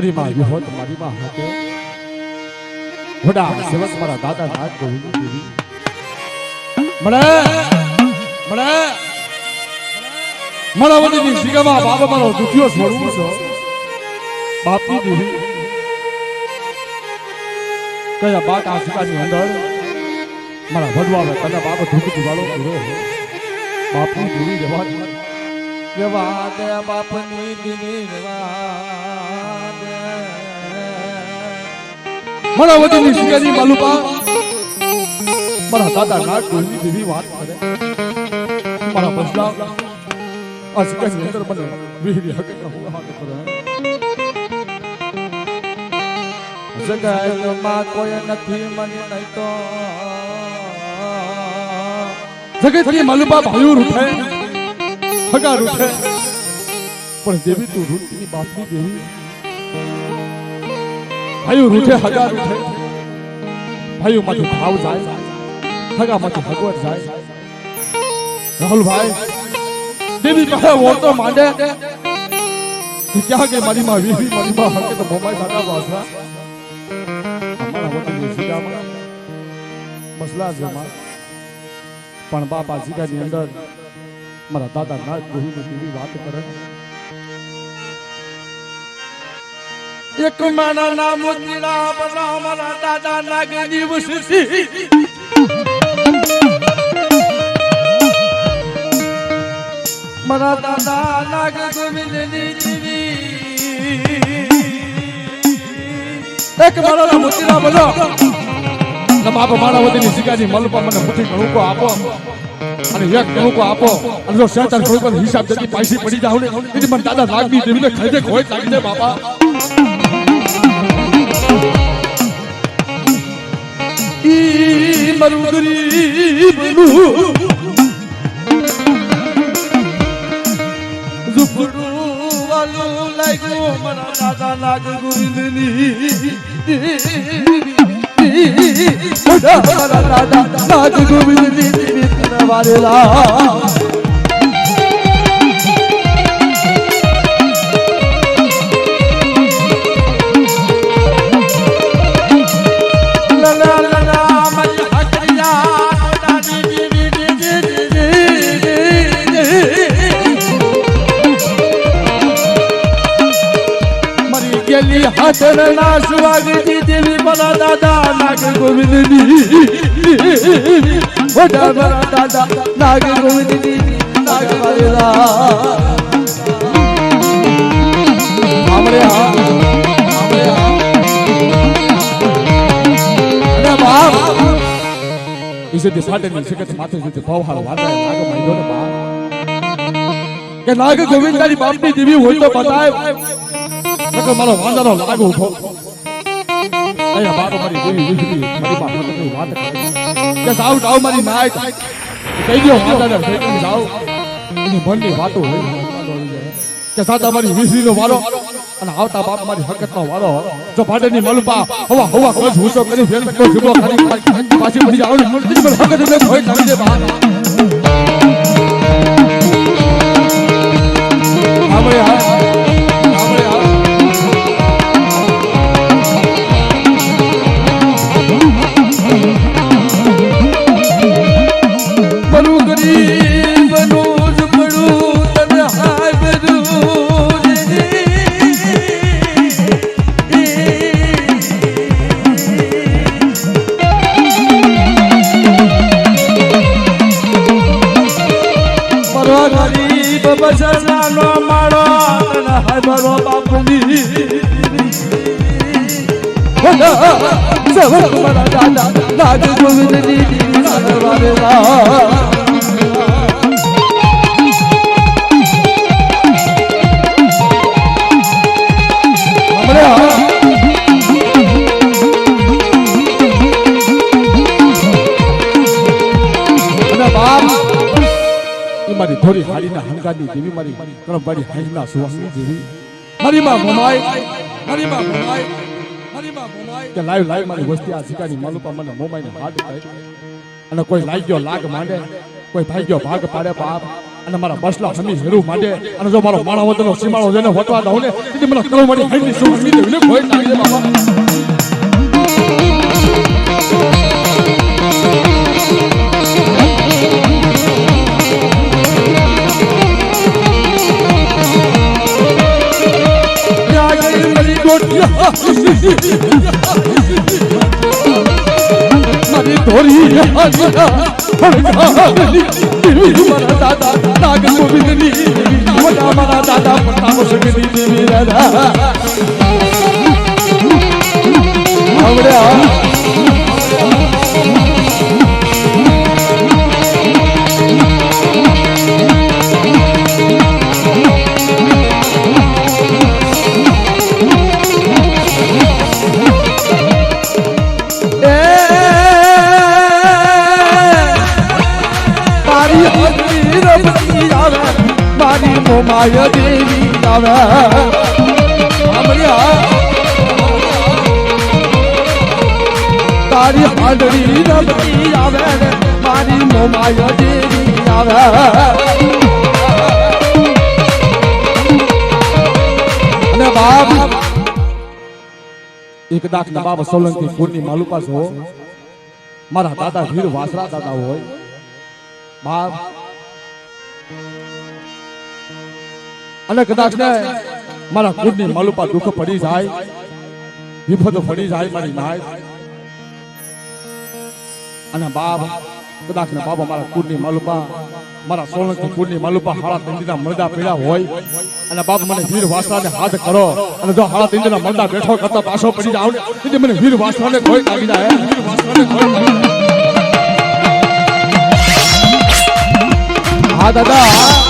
મારી માં મારી માં હાથે વડા સેવક મારા દાદા નાથ ગોવિંદ દેવી મળે મળે. મારા વડીની શિગામાં બાબા મારો દુખ્યો સ્વરૂપ છો. બાપની દેવી કયા બાટ આ શિકાની અંદર મારા ભડવા તને બાબા ધૂપ દિવાળો કર્યો બાપની દેવી જવા દેવા દે બાપની દેવી જવા મારા વડીની શિકાની માલુપા મારા દાદા ના ગોવિંદ દેવી વાત કરે. મારા બસલા આ શિકાની અંદર મને વિહિરી હકીકત હું હાથ કરે. જગતમાં કોઈ નથી મને નહીં તો જગતની માલુપા ભાયુ રૂઠે હગા રૂઠે પણ દેવી તું રૂઠની બાપની દેવી. ભાઈઓ રૂઠે, હગા રૂઠે. ભાઈઓ માંથી ભાવ જાય, હગા માંથી ભગવત જાય. રાહુલભાઈ, દેવી કહે વોટો માંડે. ક્યાં કે મારી માં વીવી, મારી માં હકે તો મોબાઈલ દાદા વાસરા. અમારા વતનની સીધામાં મસલા છે માં પણ બાપા જીગાની અંદર મારા દાદા ના કોઈ એવી વાત કરે. એક માના નામ જીરા બના, મારા દાદા નાગની વસતી મારા દાદા નાગ જીવી એક મારા મોતીરા બનો. ને બાપા મારા વતીની જીગાની મલપા મને મુઠ્ઠી ઘણું આપો. અને એક ઘણું આપો. અને જો શેતાન પણ હિસાબ જતી પાછી પડી જાવ ને મને દાદા નાગની દેવીને ખરીદે હોય લાગી દે બાપા. ગરીબનું ઝૂંપડું વાલું લાગ્યું મારા દાદા નાગ ગોવિંદની મારા દાદા નાગ ગોવિંદની વારેલા ગયેલી હાથર ના સુવાગતી દેવી મારા દાદા નાગ ગોવિંદની મોટા મારા દાદા નાગ ગોવિંદની નાગ મારેલા આમરે હા આમરે હા બાપ. ઈસે તે સાટે ની શકત માથે સુધી ભાવ હાલ વાતા નાગ મહિનો ને બાપ. કે નાગ ગોવિંદાની બાપની દેવી હોય તો બતાય. નકર મારો વાંદાનો લાગ ઊભો અહીંયા બાપ મારી દેવી વિસરી મારી બાપની વાત કરે કે સાવ સાવ મારી નાય કહી દો વાંદાને ફેંકી જાવ એની મનની વાતો હોય કે સાતા મારી વારો અને આવતા બાપ મારી હકતનો વારો જો ભાડેની મલપા હવા હવા કોઈ હુસો કરી ફેર તો જીબો ખાલી પાછી પડી જાવ ને મને હકત એટલે કરી દે બાપ આમરે હા મારો બાપની સવર મારા દાદા નાગ ગોવિંદની આમરે હા થોડી હાડીના હંગાની જેવી મારી કણબાડી હાઈના સુવાસની જેવી. મારી માં મમાઈ મારી માં મમાઈ મારી માં મમાઈ કે લાઈવ લાઈવ મારી વસ્તી આ સિકાની માલુપા મને મોમાઈને હાથ થાય અને કોઈ લાગ્યો લાગ માંડે, કોઈ ભાગ્યો ભાગ પાડે બાપ અને મારા બસલા સમી હેરું માંડે. અને જો મારો માણસ વતનો સીમાડો જેને વટવા દઉં ને, તેથી મને કળો મારી હાઈની હમી દેવી ને કોઈ લાગે બાબા મારી ધોરી મારા દાદા નાગ ગોવિંદની મારા દાદા પ્રતાપ સગની દેવી રાધા. મોમાય દેવી સાંભળ્યા? તારી હાડરી નબળી આવે ને, મારી મોમાય દેવી આવે અને બાપ, એક દાખ નવાબ સોલંકી પૂરની માલુપા છો મારા દાદા વીર વાસરા દાદા હોય. બાપ અને કદાચ ને મારા કુળની માલુપા દુઃખ પડી જાય, વિપદ પડી જાય મારી નાય અને બાપ, કદાચ ને બાબા મારા કુળની માલુપા, મારા સોલંકી કુળની માલુપા હાળા તંદીના મરદા પીડા હોય, અને બાપ મને વીર વાસરાને હાથ કરો, અને જો હાળા તંદીના મરદા બેઠો કરતા પાછો પડી જાવ ને મને વીર વાસરાને કોઈ લાગી જાય હા, દાદા.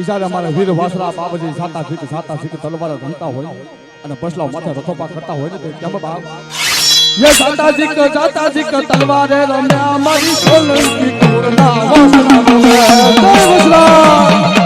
ઇજારે અમારા વીર વાસરા બાપજી સાતા સીક સાતા સીક તલવાર ધમતા હોય અને બસલા માથે રથોપા કરતા હોય ને કેમ બાપ? યે સાતા સીક સાતા સીક તલવારે રમ્યા મારી સોલંકી કોરના વાસરા વાસરા